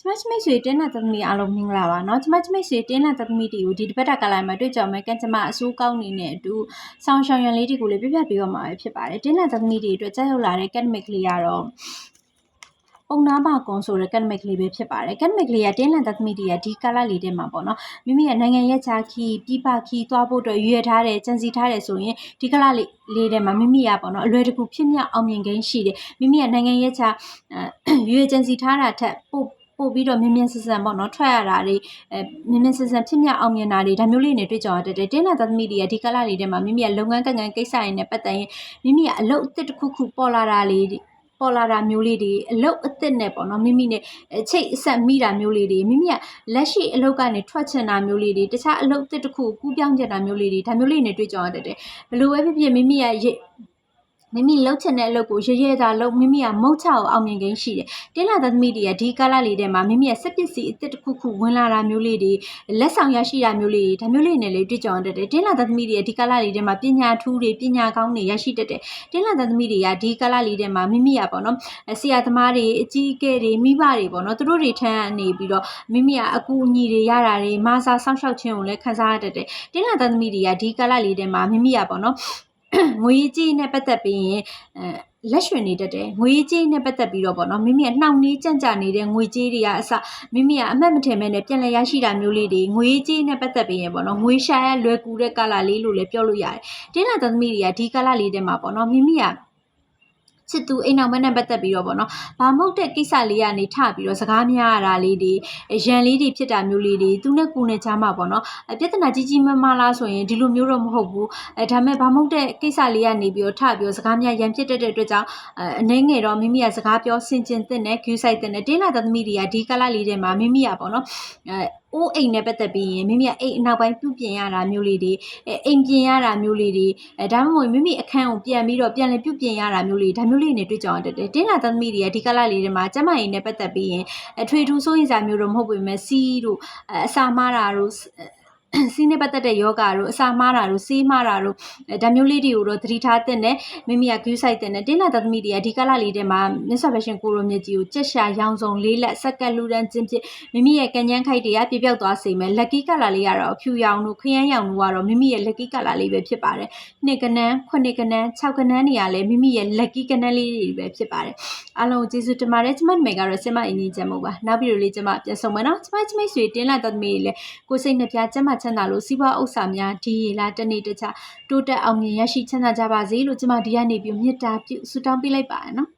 ကျမချမိတ်ဆွေတင်းနာသမီးအားလုံးမင်္ဂလာပါเนาะကျမချမိတ်ဆွေတင်းနာသမီးတွေကိုဒီတစ်ပတ်တာကလာမှာတွေ့ကြမယ်ကံကြမ္မာအစိုးကောင်းနေတဲ့အတူဆောင်းရှောင်းရံလေးတွေကိုလည်းပြပြပေးတော့မှာပဲဖြစ်ပါတယ်တင်းနာသမီးတွေအတွက်ကြောက်ရောက်လာတဲ့ academic လေးကတော့ပုံနာပါကွန်ဆိုတဲ့ academic လေးပဲဖြစ်ပါတယ် academic လေးကတင်းလန်သမီးတွေကဒီကာလလေးထဲမှာပေါ့နော်မိမိရဲ့နိုင်ငံရဲ့ချာခီပြပခီသွားဖို့အတွက်ရွေထားတယ်ကြံစီထားတယ်ဆိုရင်ဒီကာလလေးလေးထဲမှာမိမိကပေါ့နော်အလွယ်တကူဖြစ်မြောက်အောင်မြင်ခြင်းရှိတယ်မိမိရဲ့နိုင်ငံရဲ့ချာရွေကြံစီထားတာထက်ပို့ ပို့ပြီးတော့မြင်းမြန်းဆန်ဆန်ပေါ့နော်ထွက်ရတာတွေအဲမြင်းမြန်းဆန်ဆန်ဖြစ်မြောက်အောင်မြင်တာတွေဒါမျိုးလေးတွေတွေ့ကြရတဲ့တင်းနာသမီးတွေကဒီကလာလေးထဲမှာမိမိရဲ့လုပ်ငန်းကံကံကိစ္စတွေနဲ့ပတ်သက်ရင်မိမိကအလုပ်အသစ်တစ်ခုခုပေါ်လာတာလေးပေါ်လာတာမျိုးလေးတွေအလုတ်အစ်စ်နဲ့ပေါ့နော်မိမိနဲ့ချိတ်အဆက်မိတာမျိုးလေးတွေမိမိကလက်ရှိအလုတ်ကနေထွက်ချင်တာမျိုးလေးတွေတခြားအလုတ်အစ်စ်တစ်ခုကူးပြောင်းချင်တာမျိုးလေးတွေဒါမျိုးလေးနဲ့တွေ့ကြရတဲ့ဘလို့ပဲဖြစ်ဖြစ်မိမိက မိမိလှုပ်ချင်တဲ့အလုပ်ကိုရရတာလုပ်မိမိကမုတ်ချအောင်အောင်မြင်ခြင်းရှိတယ်။တင်းလာသသမီးတွေကဒီကာလလေးထဲမှာမိမိရဲ့စက်ပစ္စည်းအစ်စ်တစ်ခုခုဝင်လာတာမျိုးလေးတွေလက်ဆောင်ရရှိတာမျိုးလေးတွေဒါမျိုးလေးနဲ့လေတွေ့ကြုံတတ်တယ်။တင်းလာသသမီးတွေကဒီကာလလေးထဲမှာပညာထူးတွေပညာကောင်းတွေရရှိတတ်တယ်။တင်းလာသသမီးတွေကဒီကာလလေးထဲမှာမိမိကပေါ့နော်ဆရာသမားတွေအကြီးအကဲတွေမိဘတွေပေါ့နော်သူတို့တွေထမ်းနေပြီးတော့မိမိကအကူအညီတွေရတာတွေမာစာစောင့်ရှောက်ခြင်းကိုလည်းခံစားရတတ်တယ်။တင်းလာသသမီးတွေကဒီကာလလေးထဲမှာမိမိကပေါ့နော် ငွေကြီးနဲ့ပတ်သက်ပြီးရင်အဲလက်ရွှင်နေတတ်တယ်ငွေကြေးနဲ့ပတ်သက်ပြီးတော့ပေါ့နော်မိမိကနှောင့်နှေးကြံ့ကြာနေတဲ့ငွေကြေးတွေကအစမိမိကအမှတ်မထင်မဲ့နဲ့ပြန်လည်ရရှိတာမျိုးလေးတွေငွေကြေးနဲ့ပတ်သက်ပြီးရင်ပေါ့နော်ငွေရှာရလွယ်ကူတဲ့ကာလလေးလို့လည်းပြောလို့ရတယ်တင်းလာသမီးတွေကဒီကာလလေးထဲမှာပေါ့နော်မိမိက ချစ်သူအိမ်အောင်မနဲ့ပတ်သက်ပြီးတော့ဗောနော်ဘာမဟုတ်တဲ့ကိစ္စလေးကနေထပြီးတော့စကားများရတာလေးတွေရန်လေးတွေဖြစ်တာမျိုးလေးတွေသူနဲ့ကိုနဲ့ကြားမှာဗောနော်ပြဿနာကြီးကြီးမားမားလားဆိုရင်ဒီလိုမျိုးတော့မဟုတ်ဘူးအဲဒါမဲ့ဘာမဟုတ်တဲ့ကိစ္စလေးကနေပြီးတော့ထပြီးတော့စကားများရန်ဖြစ်တတ်တဲ့အတွက်ကြောင့်အနေငယ်တော့မိမိကစကားပြောဆင်ကျင်တဲ့နဲ့ queue site တဲ့နဲ့တင်းလာသမီးတွေကဒီကလာလေးထဲမှာမိမိကဗောနော်အဲ အိုးအိမ်နဲ့ပတ်သက်ပြီးရင်မိမိကအိမ်အနောက်ပိုင်းပြုပြင်ရတာမျိုးလေးတွေအိမ်ပြင်ရတာမျိုးလေးတွေအဲဒါမှမဟုတ်မိမိအခန်းကိုပြန်ပြီးတော့ပြန်လည်ပြုပြင်ရတာမျိုးလေးဒါမျိုးလေးနဲ့တွေ့ကြအောင်တက်တယ်တင်းလာသမီးတွေကဒီကလလေးတွေမှာကျမရင်နဲ့ပတ်သက်ပြီးရင်အထွေထူးစိုးရင်စာမျိုးတော့မဟုတ်ပေမဲ့စီးတို့အစာမားတာတို့ စီးနဲ့ပတ်သက်တဲ့ယောဂါတို့အစာမားတာတို့ဆေးမားတာတို့ဒါမျိုးလေးတွေကိုတော့သတိထားတဲ့နဲ့မိမိက queue site တဲ့နဲ့တင်းလာသမီးတွေကဒီကလာလေးထဲမှာမြတ်စွာဘုရားကိုရိုမြတ်ကြီးကိုကြက်ရှာရောင်စုံလေးလက်စက်ကလူတန်းချင်းဖြစ်မိမိရဲ့ကញ្ញန်းခိုက်တွေကပြပြောက်သွားစေမယ် lucky ကလာလေးကတော့ဖြူရောင်တို့ခရမ်းရောင်တို့ကတော့မိမိရဲ့ lucky ကလာလေးပဲဖြစ်ပါတယ်နှစ်ကနန်းခုနှစ်ကနန်း၆ကနန်းနေရာလဲမိမိရဲ့ lucky ကနန်းလေးတွေပဲဖြစ်ပါတယ်အားလုံးကျေးဇူးတင်ပါတယ်ကျမတို့မေကတော့စင်မအင်းကြီးချက်မို့ပါနောက်ပြီးတော့လေးကျမပြန်ဆုံးမယ်နော်ကျမကျမိတ်ဆွေတင်းလာသမီးတွေလည်းကိုစိတ်နှပြကျမချမ်းသာလို့စီးပွားဥစ္စာများဒီရေလာတနေ့တခြားတိုးတက်အောင်မြင်ရရှိချမ်းသာကြပါစေလို့ကျမဒီကနေ့ပြုမေတ္တာပြုဆုတောင်းပေးလိုက်ပါရနော်